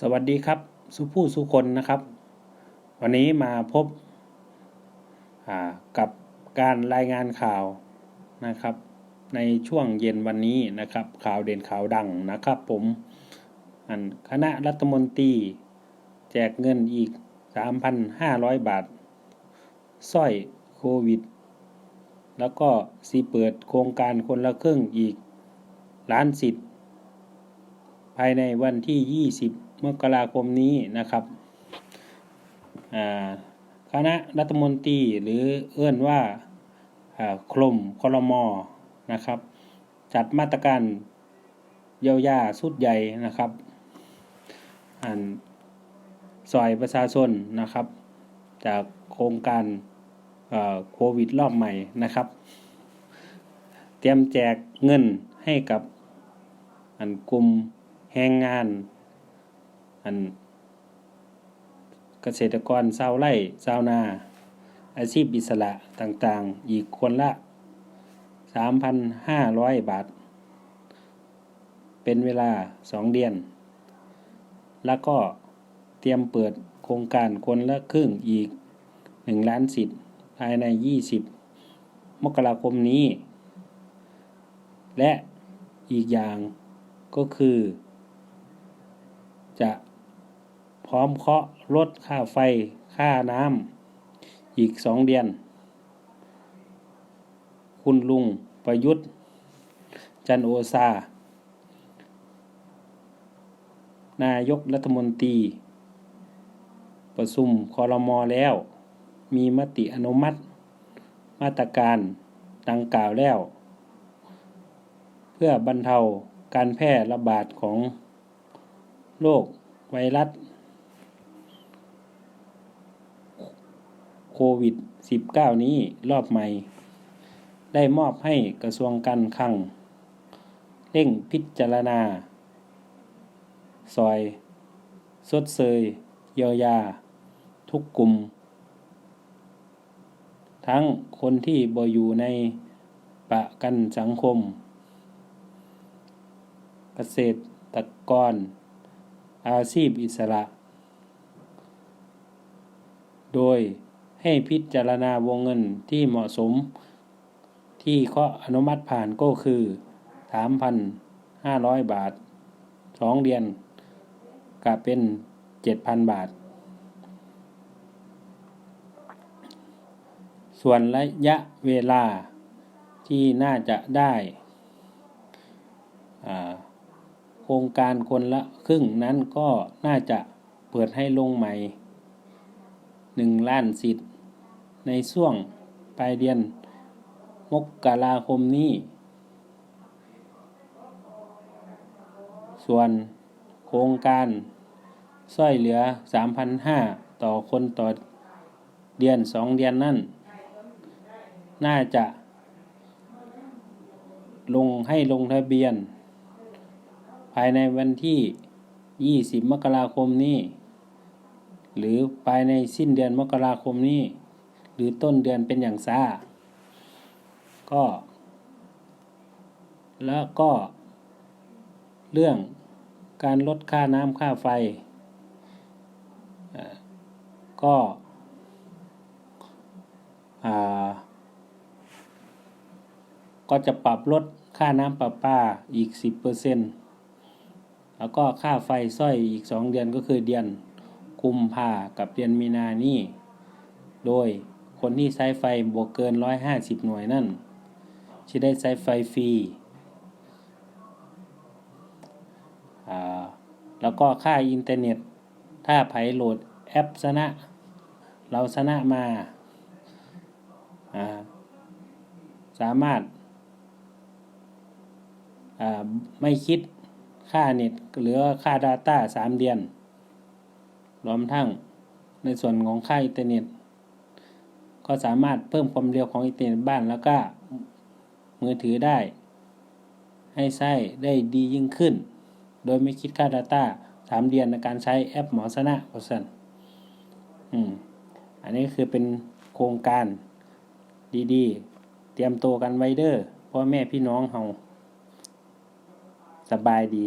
สวัสดีครับ สุผู้สุคนนะครับ วันนี้มาพบกับการรายงานข่าวนะครับ ในช่วงเย็นวันนี้นะครับ ข่าวเด่นข่าวดังนะครับ ผมอันคณะรัฐมนตรี แจกเงินอีก 3,500 บาทสร้อยโควิด แล้วก็สีเปิดโครงการคนละครึ่งอีกล้านสิทธิ์ ภายในวันที่ 20 มกราคมนี้นะครับคณะรัฐมนตรีหรือเอื้อนว่าคลมคลมอนะครับ จัดมาตรการเยียวยาสุดใหญ่นะครับอันซอยประชาชนนะครับ จากโครงการโควิดรอบใหม่นะครับ เตรียมแจกเงินให้กับอันกลุ่ม แรงงาน อัน เกษตรกรชาวไร่ชาวนา อาชีพอิสระต่างๆ อีกคนละ 3,500 บาท เป็นเวลา 2 เดือน แล้วก็เตรียมเปิดโครงการคนละครึ่งอีก 1 ล้านสิทธิ์ภายใน 20 มกราคมนี้ และอีกอย่างก็คือ จะพร้อมเคาะลดค่าไฟ ค่าน้ำอีกสองเดือน คุณลุงประยุทธ์ จันโอซา นายกรัฐมนตรี ประชุมคอรมอแล้ว มีมติอนุมัติ มาตรการดังกล่าวแล้ว เพื่อบรรเทาการแพร่ระบาดของ โรคไวรัสโควิด -19 นี้รอบใหม่ ได้มอบให้กระทรวงการคลัง เร่งพิจารณา ซอย สดเซย เยียวยา ทุกกลุ่ม ทั้งคนที่บ่อยู่ในประกันสังคม เกษตรกร อาชีพอิสระ โดยให้พิจารณาวงเงินที่เหมาะสม ที่ข้ออนุมัติผ่านก็คือ 3,500 บาท 2 เดือนกับเป็น 7,000 บาท ส่วนระยะเวลาที่น่าจะได้ โครงการคนละครึ่งนั้นก็น่าจะเปิดให้ลงใหม่หนึ่งล้านสิทธิ์ ในช่วงปลายเดือนมกราคมนี้ ส่วนโครงการช่วยเหลือ 3,500 ต่อคนต่อเดือนสองเดือนนั่น น่าจะ ลงให้ลงทะเบียน ภายในวันที่ 20 มกราคมนี้ หรือภายในสิ้นเดือนมกราคมนี้ หรือต้นเดือนเป็นอย่างซ่าก็ แล้วก็ เรื่องการลดค่าน้ำค่าไฟ ก็ก็จะปรับลดค่าน้ำประปาอีก 10%เปอร์เซ็นต์ แล้วก็ค่าไฟสร้อยอีกสองเดือนก็คือเดือนกุมภากับเดือนมีนานี่โดยคนที่ใช้ไฟบวกเกินร้อยห้าสิบหน่วยนั่นจะได้ใช้ไฟฟรีแล้วก็ค่าอินเทอร์เน็ต ถ้าไผโหลดแอปชนะ เราชนะมา สามารถไม่คิด ค่าเน็ตหรือค่า Data 3 เดือน รวมทั้งในส่วนของค่าอินเทอร์เน็ต ก็สามารถเพิ่มความเร็วของอินเทอร์เน็ตบ้านแล้วก็มือถือได้ ให้ใช้ได้ดียิ่งขึ้น โดยไม่คิดค่า Data 3 เดือนในการใช้แอปหมอสนะโอสันอืมอันนี้คือเป็นโครงการดีๆ เตรียมตัวกันไว้เด้อพ่อแม่พี่น้องเฮาสบายดี